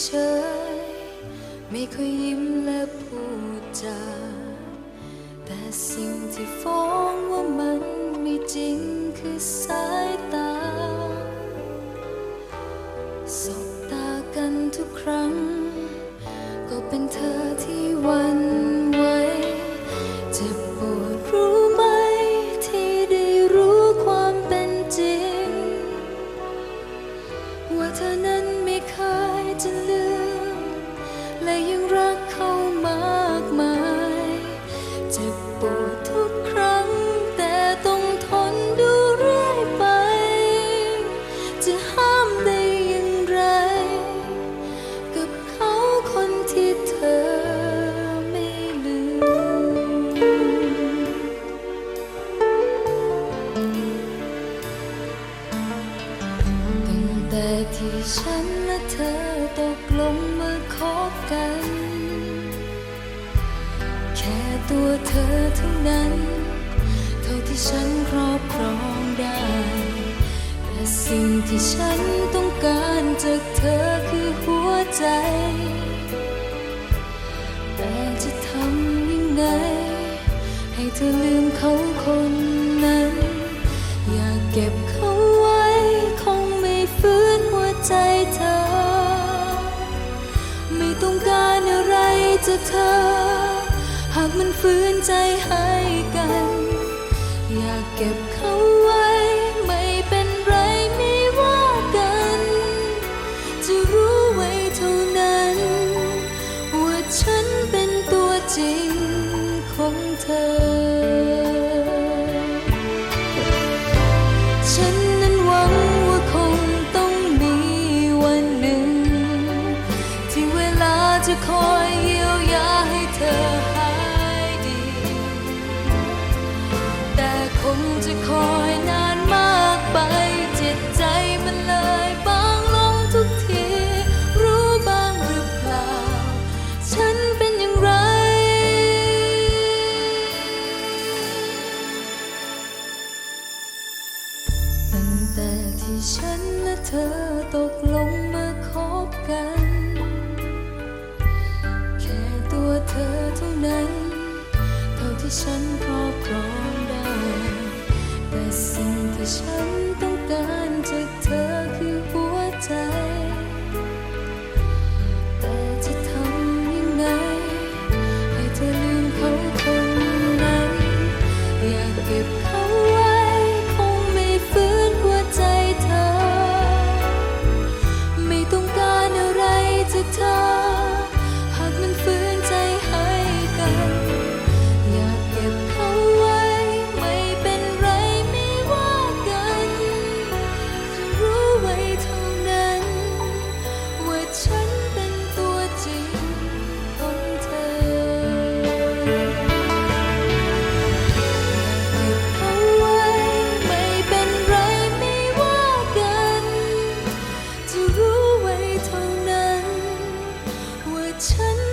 เฉยไม่ค่อยยิ้มและพูดจาแต่สิ่งที่ฟ้องว่ามันไม่จริงคือสายตาสบตากันทุกครั้ง ก็เป็นเธอที่วัน และยังรักเขามากมายเจ็บปวดทุกครั้ง แต่ต้องทนดูเรื่อยไป จะห้ามได้อย่างไร กับเขาคนที่เธอไม่ลืม ตั้งแต่ที่ฉันและเธอตกลง บกัน แค่ตัวเธอเท่านั้น เท่าที่ฉันครอบครองได้ แต่สิ่งที่ฉันต้องการจากเธอคือหัวใจ แต่จะทำยังไง ให้เธอลืมเขาคนนั้น อยากเก็บเขาไว้ คงไม่ฟื้นหัวใจเธอ จากเธอ หากมันฟื้นใจให้กัน อยากเก็บเขาไว้ ไม่เป็นไรไม่ว่ากัน จะรู้ไว้เท่านั้น ว่าฉันเป็นตัวจริงของเธอฉันนั้นหวังว่าคงต้องมีวันหนึ่งที่เวลาจะคอยเยีย อยนานมากไปจิตใจมันเลยบางลงทุกที รู้บ้างหรือเปล่า ฉันเป็นอย่างไร ตั้งแต่ที่ฉันและเธอตกลงมา จ